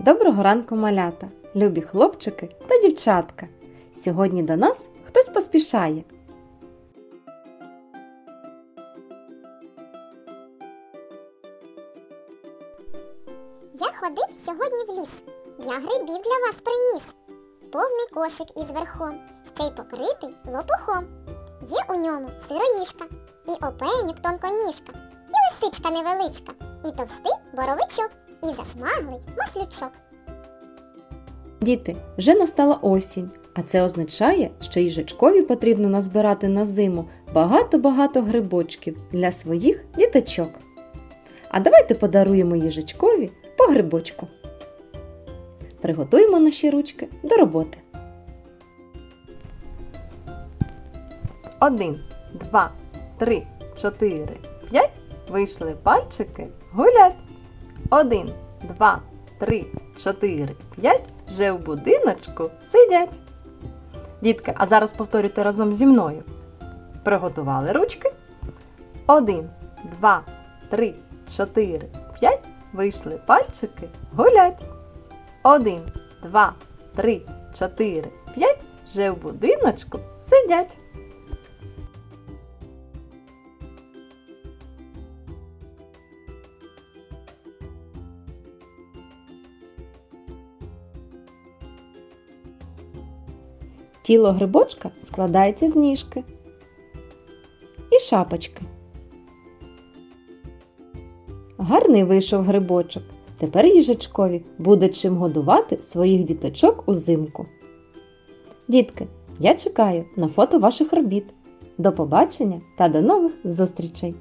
Доброго ранку, малята, любі хлопчики та дівчатка. Сьогодні до нас хтось поспішає. Я ходив сьогодні в ліс. Я грибів для вас приніс. Повний кошик із верхом, ще й покритий лопухом. Є у ньому сироїшка, і опенюк тонконіжка, і лисичка невеличка, і товстий боровичок, і засмаглий маслючок. Діти, вже настала осінь, а це означає, що їжачкові потрібно назбирати на зиму багато-багато грибочків для своїх діточок. А давайте подаруємо їжачкові по грибочку. Приготуємо наші ручки до роботи. Один, два, три, чотири, п'ять. Вийшли пальчики гулять. Один, два, три, чотири, п'ять. Вже в будиночку сидять. Дітки, а зараз повторюйте разом зі мною. Приготували ручки. Один, два, три, чотири, п'ять. Вийшли пальчики гулять. Один, два, три, чотири, п'ять. Вже в будиночку сидять. Тіло грибочка складається з ніжки і шапочки. Гарний вийшов грибочок. Тепер їжачкові буде чим годувати своїх діточок узимку. Дітки, я чекаю на фото ваших робіт. До побачення та до нових зустрічей!